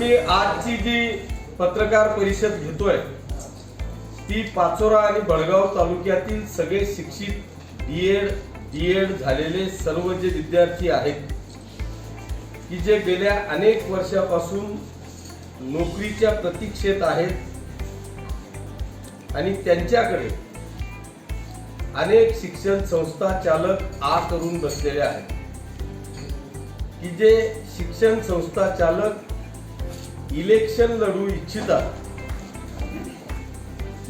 मी आजची जी पत्रकार परिषद घेतोय ती पाचोरा आणि बडगाव तालुक्यातील सगळे शिक्षित डी एड डी एड झालेले सर्व जे विद्यार्थी आहेत की जे गेल्या अनेक वर्षापासून नोकरीच्या प्रतीक्षेत आहेत आणि त्यांच्याकडे अनेक शिक्षण संस्था चालक आ करून बसलेले आहेत की जे शिक्षण संस्था चालक इलेक्शन लढू इच्छितात.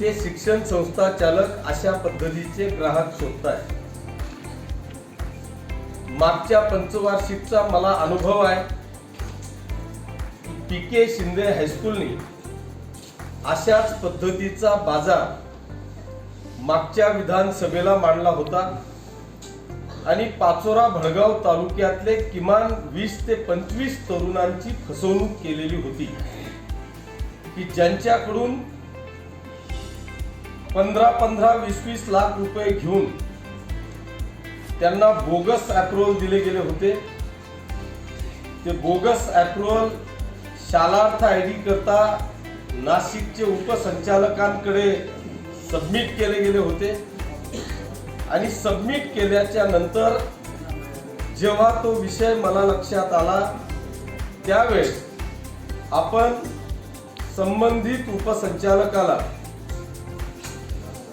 ते शिक्षण संस्था चालक अशा पद्धतीचे ग्राहक शोधत मागच्या पंचवार्षिकचा मला अनुभव आहे पी के शिंदे हायस्कूलनी अशाच पद्धतीचा बाजार मागच्या विधानसभेला मांडला होता. आणि पाचोरा भडगाव तालुक्यातले किमान वीस ते पंचवीस तरुणांची फसवणूक केलेली होती. की ज्यांच्याकडून पंधरा पंधरा वीस वीस लाख रुपये घेऊन त्यांना बोगस अप्रुव्हल दिले गेले होते. ते bogus approval Shalarth I D करता नाशिकचे उपसंचालकांकडे सबमिट केले गेले होते. आणि सबमिट केल्याच्यानंतर जेव्हा तो विषय मला लक्षात आला त्यावेळेस आपण संबंधित उपसंचालकाला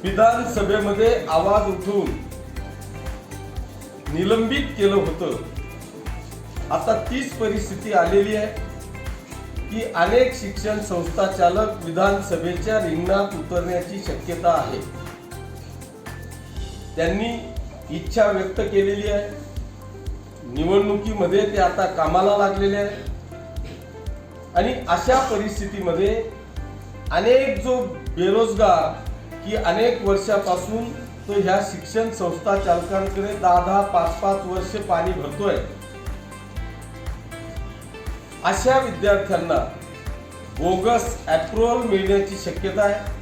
विधानसभेमध्ये आवाज उठवून निलंबित केलं होतं. आता तीच परिस्थिती आलेली आहे की अनेक शिक्षण संस्था चालक विधानसभेच्या रिंगणात उतरण्याची शक्यता आहे. त्यांनी इच्छा व्यक्त केलेली आहे. निवडणुकीमध्ये ते आता कामाला लागलेले आहे. आणि अशा परिस्थितीमध्ये अनेक जो बेरोजगार की अनेक वर्षापासून तो ह्या शिक्षण संस्था चालकांकडे दहा दहा पाच पाच वर्ष पाणी भरतोय. अशा विद्यार्थ्यांना बोगस अप्रुव्हल मिळण्याची शक्यता आहे.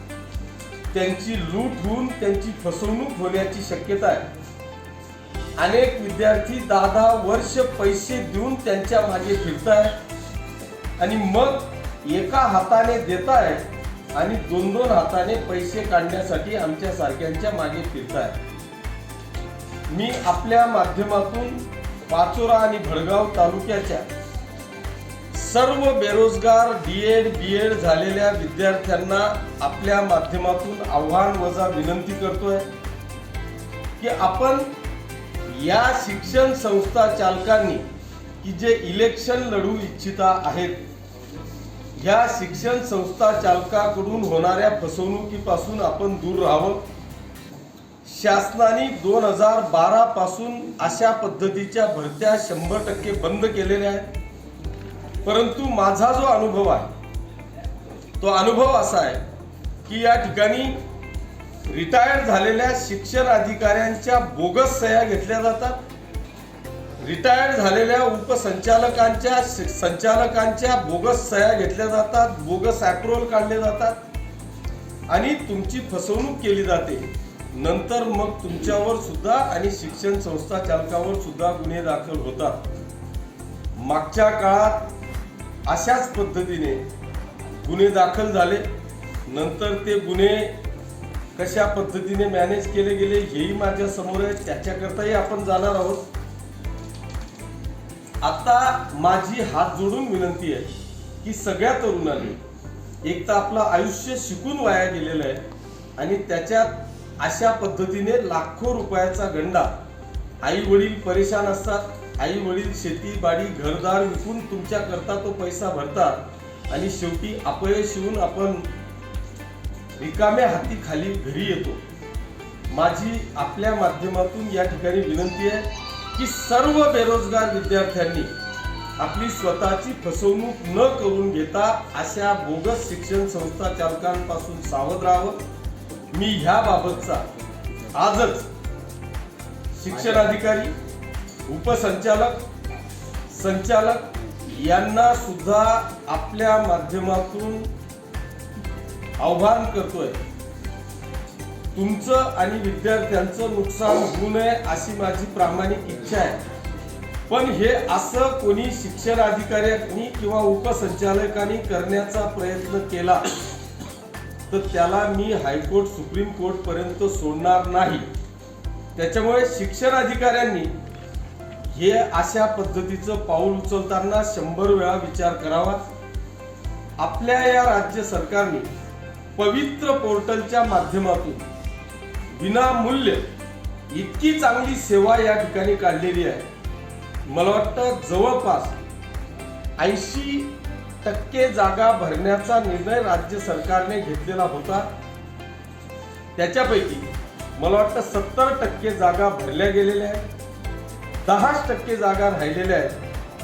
त्यांची लूट होऊन त्यांची फसवणूक होण्याची शक्यता आहे. अनेक विद्यार्थी दहा दहा वर्ष पैसे देऊन त्यांच्या मागे फिरतायत आणि मग एका हाताने देतायत आणि दोन दोन हाताने पैसे काढण्यासाठी आमच्या सारख्यांच्या मागे फिरतायत. मी आपल्या माध्यमातून पाचोरा आणि भडगाव तालुक्याच्या सर्व बेरोजगार डी एड बी एड झालेल्या विद्यार्थ्यांना आपल्या माध्यमातून आव्हान वजा विनंती करतोय की आपण या शिक्षण संस्था चालकांनी की जे इलेक्शन लढू इच्छिता आहेत ह्या शिक्षण संस्था चालकाकडून होणाऱ्या फसवणुकीपासून आपण दूर राहावं. शासनाने दोन हजार बारा पासून अशा पद्धतीच्या भरत्या शंभर टक्के बंद केलेल्या आहेत. परंतु माझा जो अनुभव आहे तो अनुभव असा आहे की या ठिकाणी रिटायर झालेल्या शिक्षण अधिकाऱ्यांच्या बोगस सह्या घेतल्या जातात. रिटायर्ड झालेल्या उपसंचालकांच्या संचालकांच्या बोगस सह्या घेतल्या जातात बोगस अप्रुव्हल काढले जातात आणि तुमची फसवणूक केली जाते. नंतर मग तुमच्यावर सुद्धा आणि शिक्षण संस्था चालकावर सुद्धा गुन्हे दाखल होतात. मागच्या काळात अशाच पद्धतीने गुन्हे दाखल झाले. नंतर ते गुन्हे कशा पद्धतीने मॅनेज केले गेले हेही माझ्यासमोर आहे. त्याच्याकरताही आपण जाणार आहोत. आता माझी हात जोडून विनंती आहे की सगळ्या तरुणांनी एक तर आपलं आयुष्य शिकून वाया गेलेलं आहे आणि त्याच्यात अशा पद्धतीने लाखो रुपयाचा गंडा. आई वडील परेशान असतात. आई वडील शेती बाडी घरदार विकून तुमच्याकरता तो पैसा भरतात. आणि शेवटी अपयश येऊन आपण रिकाम्या हाती खाली घरी येतो. माझी आपल्या माध्यमातून या ठिकाणी विनंती आहे की सर्व बेरोजगार विद्यार्थ्यांनी आपली स्वतःची फसवणूक न करून घेता अशा बोगस शिक्षण संस्था चालकांपासून सावध राहावं. मी ह्याबाबतचा आजच शिक्षण अधिकारी उपसंचालक संचालक यांना सुद्धा आपल्या माध्यमातून आव्हान करतोय. तुमचं आणि विद्यार्थ्यांचं नुकसान होऊ नये अशी माझी प्रामाणिक इच्छा आहे. पण हे असं कोणी शिक्षण अधिकाऱ्यांनी किंवा उपसंचालकांनी करण्याचा प्रयत्न केला तर त्याला मी हायकोर्ट सुप्रीम कोर्ट पर्यंत सोडणार नाही. त्याच्यामुळे शिक्षण अधिकाऱ्यांनी हे अशा पद्धतीचं पाऊल उचलताना शंभर वेळा विचार करावा आपल्या या राज्य सरकारने पवित्र पोर्टलच्या माध्यमातून विनामूल्य इतकी चांगली सेवा या ठिकाणी काढलेली आहे. मला वाटतं जवळपास ऐंशी टक्के जागा भरण्याचा निर्णय राज्य सरकारने घेतलेला होता. त्याच्यापैकी मला वाटतं सत्तर टक्के जागा भरल्या गेलेल्या आहेत. दहाच टक्के जागा राहिलेल्या आहेत.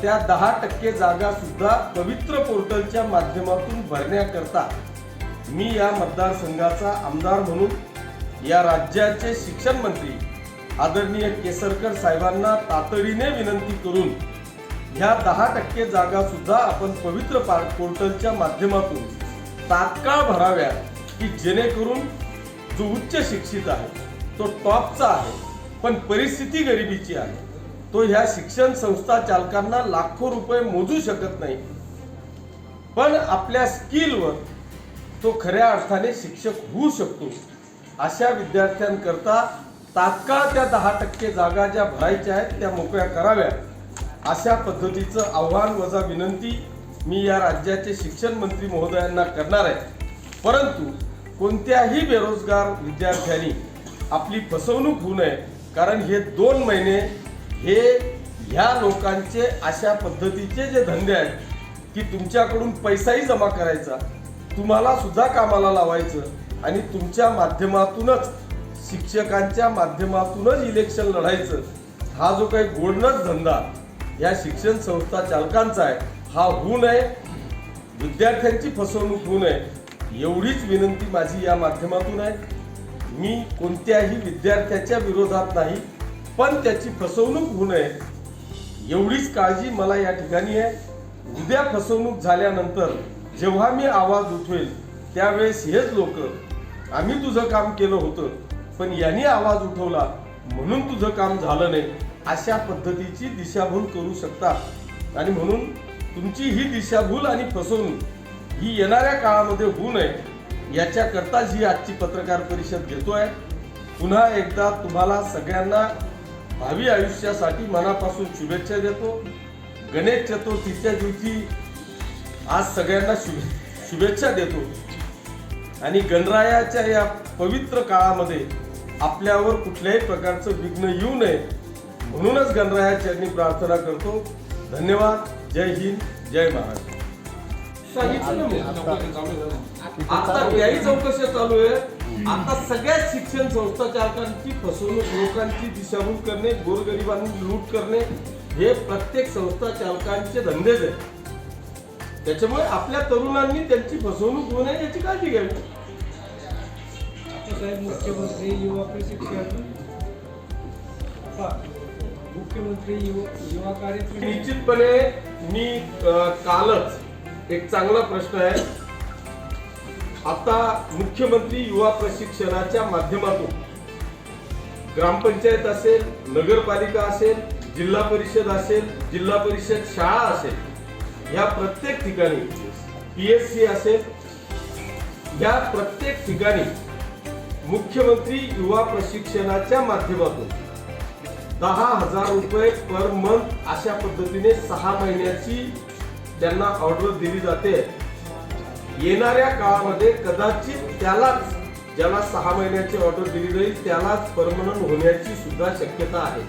त्या दहा टक्के जागा सुद्धा पवित्र पोर्टलच्या माध्यमातून भरण्याकरता मी या मतदारसंघाचा आमदार म्हणून या राज्याचे शिक्षण मंत्री आदरणीय केसरकर साहेबांना तातडीने विनंती करून ह्या दहा टक्के जागा सुद्धा आपण पवित्र पा- पोर्टलच्या माध्यमातून तात्काळ भराव्या की जेणेकरून जो उच्च शिक्षित आहे तो टॉपचा आहे पण परिस्थिती गरिबीची आहे. तो ह्या शिक्षण संस्था चालकांना लाखो रुपये मोजू शकत नाही. पण आपल्या स्किलवर तो खऱ्या अर्थाने शिक्षक होऊ शकतो. अशा विद्यार्थ्यांकरता तात्काळ त्या दहा टक्के जागा ज्या भरायच्या आहेत त्या मोकळ्या कराव्या. अशा पद्धतीचं आव्हान वजा विनंती मी या राज्याचे शिक्षण मंत्री महोदयांना करणार आहे. परंतु कोणत्याही बेरोजगार विद्यार्थ्यांनी आपली फसवणूक होऊ नये कारण हे दोन महिने हे ह्या लोकांचे अशा पद्धतीचे जे धंदे आहेत की तुमच्याकडून पैसाही जमा करायचा तुम्हाला सुद्धा कामाला लावायचं आणि तुमच्या माध्यमातूनच शिक्षकांच्या माध्यमातूनच इलेक्शन लढायचं हा जो काही गोडनच धंदा या शिक्षण संस्था चालकांचा आहे हा होऊ नये विद्यार्थ्यांची फसवणूक होऊ नये एवढीच विनंती माझी या माध्यमातून आहे. मी कोणत्याही विद्यार्थ्याच्या विरोधात नाही पण त्याची फसवणूक होऊ नये. एवढीच काळजी मला या ठिकाणी आहे. उद्या फसवणूक झाल्यानंतर जेव्हा मी आवाज उठवेल त्यावेळेस हेच लोक आम्ही तुझं काम केलं होतं पण यांनी आवाज उठवला म्हणून तुझं काम झालं नाही. अशा पद्धतीची दिशाभूल करू शकता. आणि म्हणून तुमची ही दिशाभूल आणि फसवणूक ही येणाऱ्या काळामध्ये होऊ नये. याच्याकरताच ही आजची पत्रकार परिषद घेतोय. पुन्हा एकदा तुम्हाला सगळ्यांना भावी आयुष्यासाठी मनापासून शुभेच्छा देतो. गणेश चतुर्थीच्या दिवशी आज सगळ्यांना शुभे शुभेच्छा देतो. आणि गणरायाच्या या पवित्र काळामध्ये आपल्यावर कुठल्याही प्रकारचं विघ्न येऊ नये म्हणूनच गणरायाच्या प्रार्थना करतो. धन्यवाद. जय हिंद. जय महाराष्ट्र. सांगितलं ना मी. आता त्याही चौकशा चालू आहे. आता सगळ्याच शिक्षण संस्था चालकांची फसवणूक लोकांची दिशाभूल करणे गोरगरिबांनी लूट करणे हे प्रत्येक संस्था चालकांचे धंदेच आहेत. त्याच्यामुळे आपल्या तरुणांनी त्यांची फसवणूक होऊ नये याची काळजी घ्यावी. साहेब मुख्यमंत्री युवा प्रशिक्षण मुख्यमंत्री युवा युवा कार्य निश्चितपणे मी कालच एक चांगला प्रश्न आहे. आता मुख्यमंत्री युवा प्रशिक्षणाच्या माध्यमातून ग्रामपंचायत असेल नगरपालिका असेल जिल्हा परिषद असेल जिल्हा परिषद शाळा असेल या प्रत्येक ठिकाणी पी एस सी असेल या प्रत्येक ठिकाणी मुख्यमंत्री युवा प्रशिक्षणाच्या माध्यमातून दहा हजार रुपये पर मंथ अशा पद्धतीने सहा महिन्याची त्यांना ऑर्डर दिली जाते. येणाऱ्या काळामध्ये कदाचित त्यालाच ज्याला सहा महिन्याची ऑर्डर दिली जाईल त्यालाच परमनंट होण्याची सुद्धा शक्यता आहे.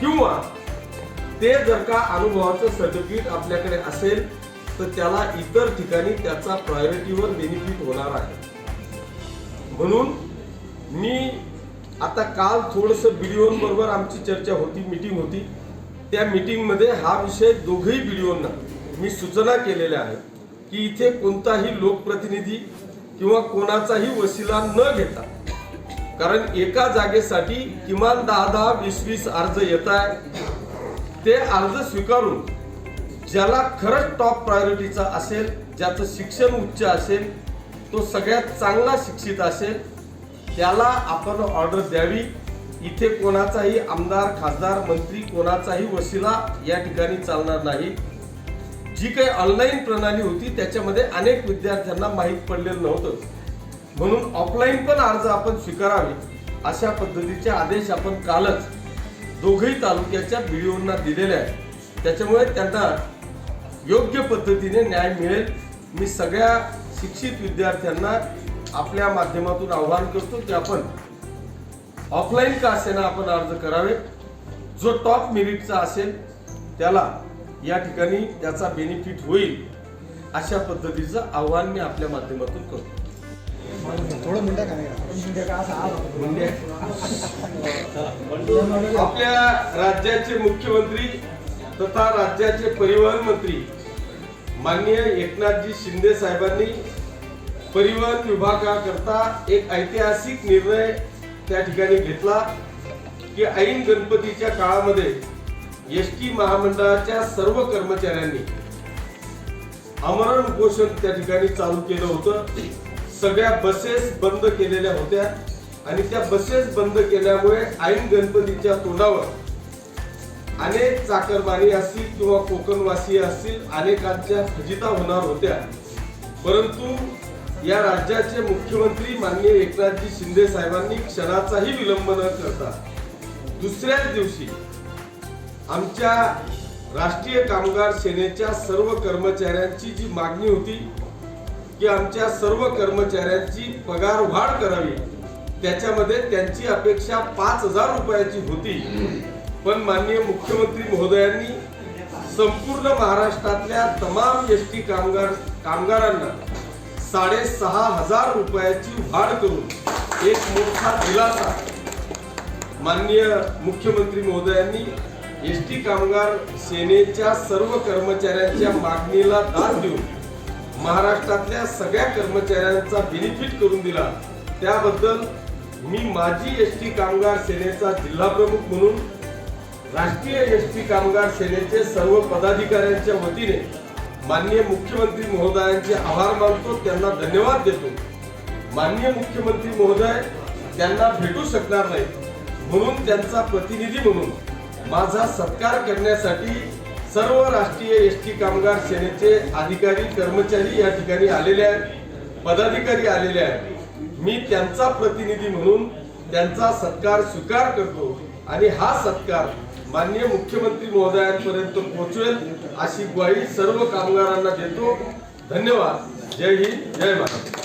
किंवा ते जर का अनुभवाचं सर्टिफिकेट आपल्याकडे असेल तर त्याला इतर ठिकाणी त्याचा प्रायोरिटीवर बेनिफिट होणार आहे. म्हणून मी आता काल थोडस बरोबर आमची चर्चा होती मीटिंग होती. त्या मीटिंगमध्ये हा विषय दोघही बीडीओंना मी सूचना केलेल्या आहेत की इथे कोणताही लोकप्रतिनिधी किंवा कोणाचाही वसिला न घेता कारण एका जागेसाठी किमान दहा दहा वीस वीस अर्ज येत आहे ते अर्ज स्वीकारून ज्याला खरंच टॉप प्रायोरिटीचा असेल ज्याचं शिक्षण उच्च असेल तो सगळ्यात चांगला शिक्षित असेल त्याला आपण ऑर्डर द्यावी. इथे कोणाचाही आमदार खासदार मंत्री कोणाचाही वशिला या ठिकाणी चालणार नाही. जी काही ऑनलाईन प्रणाली होती त्याच्यामध्ये अनेक विद्यार्थ्यांना माहीत पडलेलं नव्हतं. म्हणून ऑफलाईन पण अर्ज आपण स्वीकारावे अशा पद्धतीचे आदेश आपण कालच दोघही तालुक्याच्या बीडीओंना दिलेले आहेत. त्याच्यामुळे त्यांना योग्य पद्धतीने न्याय मिळेल. मी सगळ्या शिक्षित विद्यार्थ्यांना आपल्या माध्यमातून आवाहन करतो की आपण ऑफलाईन का असेना आपण अर्ज करावे? जो टॉप मेरिटचा असेल त्याला या ठिकाणी त्याचा बेनिफिट होईल अशा पद्धतीचं आव्हान मी आपल्या माध्यमातून करतो. आपल्या राज्याचे मुख्यमंत्री तथा राज्याचे परिवहन मंत्री माननीय एकनाथजी शिंदे साहेबांनी परिवहन विभागाकरता एक ऐतिहासिक निर्णय त्या ठिकाणी घेतला की ऐन गणपतीच्या काळामध्ये एस टी महामंडळाच्या सर्व कर्मचाऱ्यांनी आमरण उपोषण त्या ठिकाणी चालू केलं होतं. सगळ्या बसेस बंद केलेल्या होत्या आणि त्या बसेस बंद केल्यामुळे ऐन गणपतीच्या तोंडावर अनेक चाकरमानी असतील किंवा कोकणवासी असतील अनेकांच्या फजिता होणार होत्या. परंतु या राज्याचे मुख्यमंत्री माननीय एकनाथजी शिंदे साहेबांनी क्षणाचाही विलंब न करता दुसऱ्याच दिवशी आमच्या राष्ट्रीय कामगार सेनेच्या सर्व कर्मचाऱ्यांची जी मागणी होती की आमच्या सर्व कर्मचाऱ्यांची पगार वाढ करावी त्याच्यामध्ये त्यांची अपेक्षा पाच हजार रुपयाची होती. पण माननीय मुख्यमंत्री महोदयांनी संपूर्ण महाराष्ट्रातल्या तमाम एस टी कामगार कामगारांना साडेसहा हजार रुपयाची वाढ करून एक मोठा दिलासा माननीय मुख्यमंत्री महोदयांनी एस टी कामगार सेनेच्या सर्व कर्मचाऱ्यांच्या मागणीला दाद देऊन महाराष्ट्रातल्या सगळ्या कर्मचाऱ्यांचा बेनिफिट करून दिला. त्याबद्दल मी माजी एस टी कामगार सेनेचा जिल्हा प्रमुख म्हणून राष्ट्रीय एस टी कामगार सेनेचे सर्व पदाधिकाऱ्यांच्या वतीने माननीय मुख्यमंत्री महोदयांचे आभार मानतो त्यांना धन्यवाद देतो. माननीय मुख्यमंत्री महोदय त्यांना भेटू शकणार नाही म्हणून त्यांचा प्रतिनिधी म्हणून माझा सत्कार करण्यासाठी सर्व राष्ट्रीय एस टी कामगार सेनेचे अधिकारी कर्मचारी या ठिकाणी आलेले आहेत पदाधिकारी आलेले आहेत. मी त्यांचा प्रतिनिधी म्हणून त्यांचा सत्कार स्वीकार करतो आणि हा सत्कार माननीय मुख्यमंत्री महोदयांपर्यंत पोहोचवेल अशी ग्वाही सर्व कामगारांना देतो. धन्यवाद. जय हिंद. जय महाराष्ट्र.